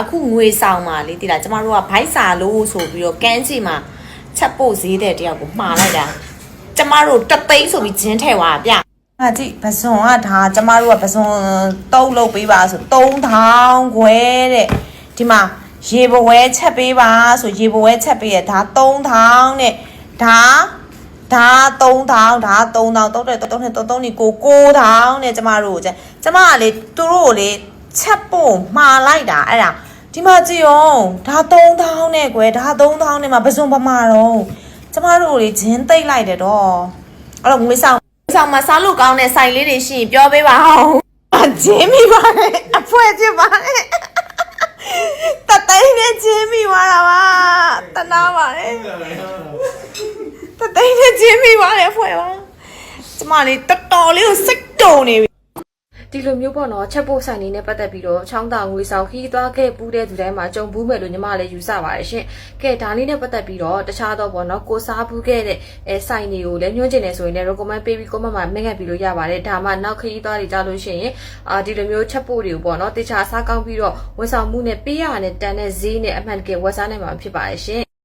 အခုငွေဆောင်ပါလေတိလားကျမတို့ကဘိုက်စာလို့ဆိုပြီးတော့ကန်းချီမှာချက်ပို့ဈေးတဲ့တယောက်ကိုမှားလိုက်တာကျမတို့တသိန်းဆိုပြီးဂျင်းထဲသွားဗျဟာကြည့်ပစွန်ကဒါကျမတို့ကပစွန်တုံးလုပ်ပေးပါဆို3000ခွဲတဲ့ဒီမှာရေဘဝဲချက်ပေးပါဆိုရေဘဝဲချက်ပေးရဒါ3000နဲ့ဒါဒါ3000ဒါ3000တုံးတဲ့တုံးတဲ့တုံးတုံးဒီကို9000နဲ့ကျမတို့ကျကျမကလေသူတို့ကိုလေ ချက်ပို့မှားလိုက်တာအဲ့ဒါဒီမှာကြည့်အောင်ဒါ3000နဲ့ကွယ်ဒါ3000နဲ့မှာပစွန်ပမာတော့ကျမတို့ကိုလေဂျင်းသိမ့်လိုက်တယ်တော့အဲ့တော့ငွေဆောင်ငွေဆောင်မှာစားလို့ကောင်းတဲ့ဆိုင်လေးတွေရှိရင်ပြောပေးပါအောင်အဂျင်းမိပါနဲ့အဖွဲချစ်ပါနဲ့တသိန်းနဲ့ဂျင်းမိသွားတာပါတနာပါနဲ့တသိန်းနဲ့ချင်းမိပါတယ်ဖွဲ့ပါကျမလေးတော်တော်လေးကိုစိတ်တုံနေပြီ ဒီလိုမျိုးပေါ့နော်ချက်ပို့ဆိုင်နေနဲ့ပတ်သက်ပြီးတော့ချောင်းတာငွေဆောင်ခီးသွားခဲ့ပူးတဲ့သူတိုင်းမှာကြုံဘူးမယ်လို့ညီမလည်းယူဆပါတယ်ရှင်။ကဲဒါလေးနဲ့ပတ်သက်ပြီးတော့တခြားတော့ပေါ့နော်ကိုစားဘူးခဲ့တဲ့အဲဆိုင်တွေကိုလည်းညွှန်းကျင်နေဆိုရင်လည်း recommend ပေးပြီး comment မှာမငတ်ပြီးလို့ရပါတယ်။ဒါမှနောက်ခီးသွားတွေကြလို့ရှိရင်အာဒီလိုမျိုးချက်ပို့တွေကိုပေါ့နော်တခြားစားကောင်းပြီးတော့ဝန်ဆောင်မှုနဲ့ပေးရတဲ့တန်တဲ့ဈေးနဲ့အမှန်တကယ်ဝယ်စားနိုင်မှာဖြစ်ပါတယ်ရှင်။